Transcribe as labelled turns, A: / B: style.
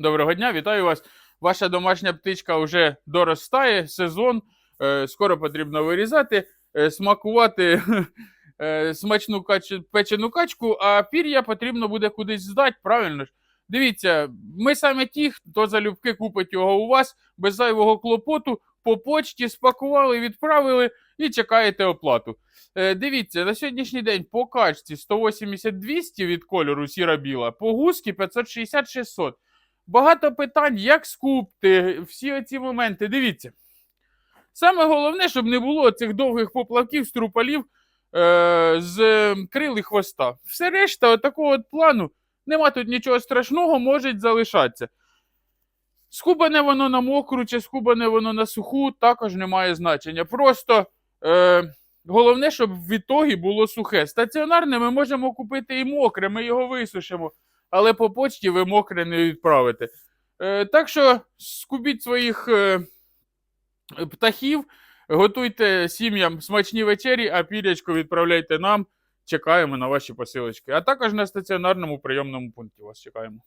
A: Доброго дня, вітаю вас. Ваша домашня птичка вже доростає, сезон. Е, Скоро потрібно вирізати, е, смакувати е, смачну кач... печену качку, а пір'я потрібно буде кудись здати, правильно ж? Дивіться, ми саме ті, хто залюбки купить його у вас без зайвого клопоту, по почті спакували, відправили і чекаєте оплату. Дивіться, на сьогоднішній день по качці 180-200 від кольору сіра-біла, по гуски 560-600. Багато питань, як скупти, всі оці моменти. Дивіться. Саме головне, щоб не було цих довгих поплавків, струпалів е- з крил і хвоста. Все решта, такого от плану, нема тут нічого страшного, може залишатися. Скубане воно на мокру чи скубане воно на суху, також не має значення. Просто е- головне, щоб в ітогі було сухе. Стаціонарне ми можемо купити і мокре, ми його висушимо але по почті ви мокре не відправите. Е, так що скубіть своїх е, птахів, готуйте сім'ям смачні вечері, а пірячку відправляйте нам. Чекаємо на ваші посилочки. А також на стаціонарному прийомному пункті вас чекаємо.